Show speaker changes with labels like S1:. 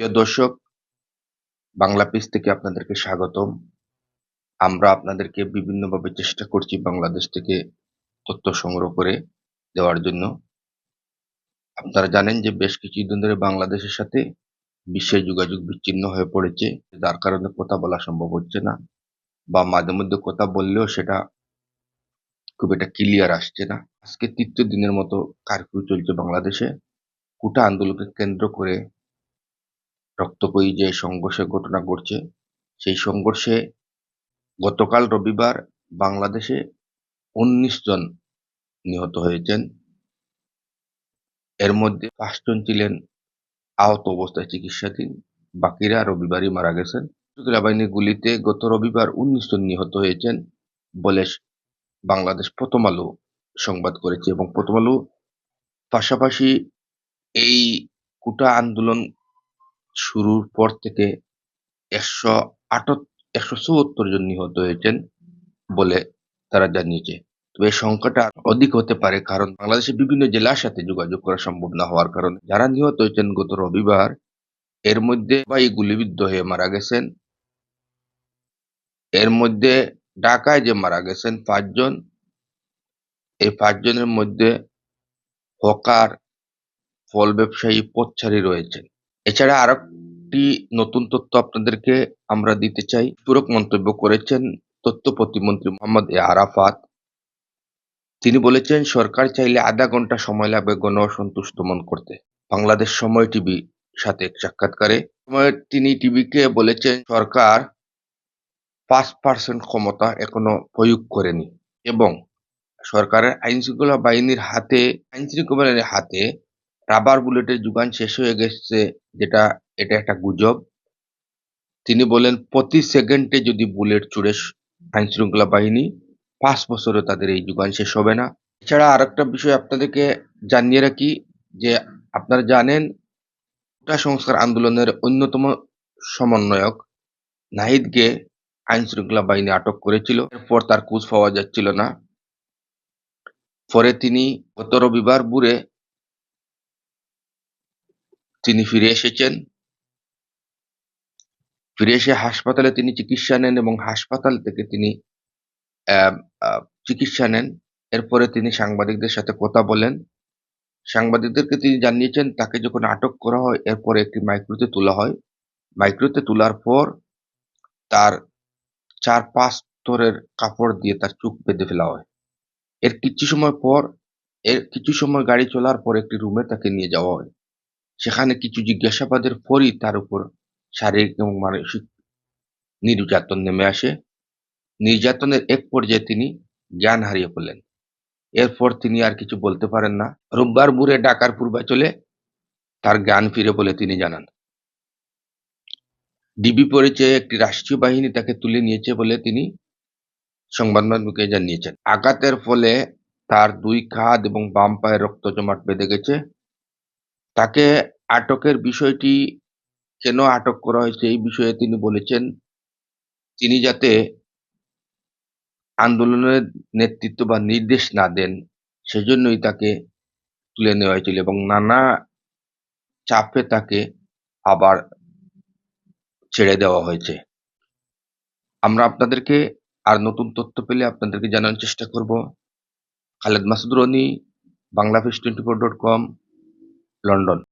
S1: প্রিয় দর্শক, বাংলা পেজ থেকে আপনাদেরকে স্বাগতম। আমরা আপনাদেরকে বিভিন্নভাবে চেষ্টা করছি বাংলাদেশ থেকে তথ্য সংগ্রহ করে দেওয়ার জন্য। আপনারা জানেন যে বেশ কিছুদিন ধরে বাংলাদেশের সাথে বিশ্বের যোগাযোগ বিচ্ছিন্ন হয়ে পড়েছে, যার কারণে কথা বলা সম্ভব হচ্ছে না বা মাঝে মধ্যে কথা বললেও সেটা খুব একটা ক্লিয়ার আসছে না। আজকে তৃতীয় দিনের মতো কারফিউ চলছে বাংলাদেশে। কুটা আন্দোলনকে কেন্দ্র করে রক্তকয়ী যে সংঘর্ষের ঘটনা ঘটছে, সেই সংঘর্ষে গতকাল রবিবার বাংলাদেশে উনিশ জন নিহত হয়েছেন। এর মধ্যে পাঁচজন ছিলেন আহত অবস্থায় চিকিৎসাধীন, বাকিরা রবিবারই মারা গেছেন। বাহিনীর গুলিতে গত রবিবার উনিশ জন নিহত হয়েছেন বলে বাংলাদেশ প্রথম আলো সংবাদ করেছে এবং প্রথম আলো পাশাপাশি এই কুটা আন্দোলন শুরুর পর থেকে একশো একশো চুয়াত্তর জন নিহত হয়েছেন বলে তারা জানিয়েছে। তবে এই সংখ্যাটা অধিক হতে পারে কারণ বাংলাদেশের বিভিন্ন জেলার সাথে যোগাযোগ করা সম্ভব না হওয়ার কারণে। যারা নিহত হয়েছেন গত রবিবার, এর মধ্যে ভাই গুলিবিদ্ধ হয়ে মারা গেছেন। এর মধ্যে ঢাকায় যে মারা গেছেন পাঁচজন, এই পাঁচজনের মধ্যে হকার, ফল ব্যবসায়ী, পথচারী রয়েছেন। এছাড়া আরও একটি নতুন তথ্য আপনাদেরকে আমরা দিতে চাই। পূরক মন্তব্য করেছেন তথ্য প্রতিমন্ত্রী মোহাম্মদ এ আরাফাত। তিনি বলেছেন, সরকার চাইলে আধা ঘণ্টা সময় লাগবে গণ অসন্তোষ দমন করতে। বাংলাদেশ সময় টিভি সাথে এক সাক্ষাৎকারে তিনি টিভিকে বলেছেন, সরকার পাঁচ পার্সেন্ট ক্ষমতা এখনও প্রয়োগ করেনি এবং সরকারের আইন শৃঙ্খলা বাহিনীর হাতে আইন শৃঙ্খলা বাহিনীর হাতে রাবার বুলেটের যোগান শেষ হয়ে গেছে, যেটা, এটা একটা গুজব। তিনি বলেন, প্রতি সেকেন্ডে যদি বুলেট ছুড়ে আইন শৃঙ্খলা বাহিনী, পাঁচ বছরে তাদের এই যোগান শেষ হবে না। এছাড়া আর একটা বিষয় আপনাদেরকে জানিয়ে রাখি, যে আপনারা জানেন সংস্কার আন্দোলনের অন্যতম সমন্বয়ক নাহিদকে আইন শৃঙ্খলা বাহিনী আটক করেছিল। এরপর তার খোঁজ পাওয়া যাচ্ছিল না। পরে তিনি গত রবিবার বুড়ে তিনি ফিরে এসেছেন। ফিরে এসে হাসপাতালে তিনি চিকিৎসা নেন এবং হাসপাতাল থেকে তিনি চিকিৎসা নেন। এরপরে তিনি সাংবাদিকদের সাথে কথা বলেন। সাংবাদিকদেরকে তিনি জানিয়েছেন, তাকে যখন আটক করা হয়, এরপরে একটি মাইক্রোতে তোলা হয়। মাইক্রোতে তোলার পর তার চার পাঁচ স্তরের কাপড় দিয়ে তার চোখ বেঁধে ফেলা হয়। এর কিছু সময় পর, এর কিছু সময় গাড়ি চলার পর একটি রুমে তাকে নিয়ে যাওয়া হয়। সেখানে কিছু জিজ্ঞাসাবাদের পরই তার উপর শারীরিক এবং মানসিক নির্যাতন নেমে আসে। নির্যাতনের এক পর্যায়ে তিনি জ্ঞান হারিয়ে ফেললেন এরপর তিনি আর কিছু বলতে পারেন না। রোববার ভোরে ডাকার পূর্বাচলে তার জ্ঞান ফিরে বলে তিনি জানান, ডিবি পরিচয়ে একটি রাষ্ট্রীয় বাহিনী তাকে তুলে নিয়েছে বলে তিনি সংবাদ মাধ্যমকে জানিয়েছেন। আঘাতের ফলে তার দুই খাদ এবং বাম পায়ের রক্ত জমাট বেঁধে গেছে। তাকে আটকের বিষয়টি কেন আটক করা হয়েছে এই বিষয়ে তিনি বলেছেন। তিনি যাতে আন্দোলনের নেতৃত্ব বা নির্দেশ না দেন, সেজন্যই তাকে তুলে নেওয়া হয়েছিল এবং নানা চাপে তাকে আবার ছেড়ে দেওয়া হয়েছে। আমরা আপনাদেরকে আর নতুন তথ্য পেলে আপনাদেরকে জানানোর চেষ্টা করব। Khaled Masud Roni Bangla twenty four dot com. london.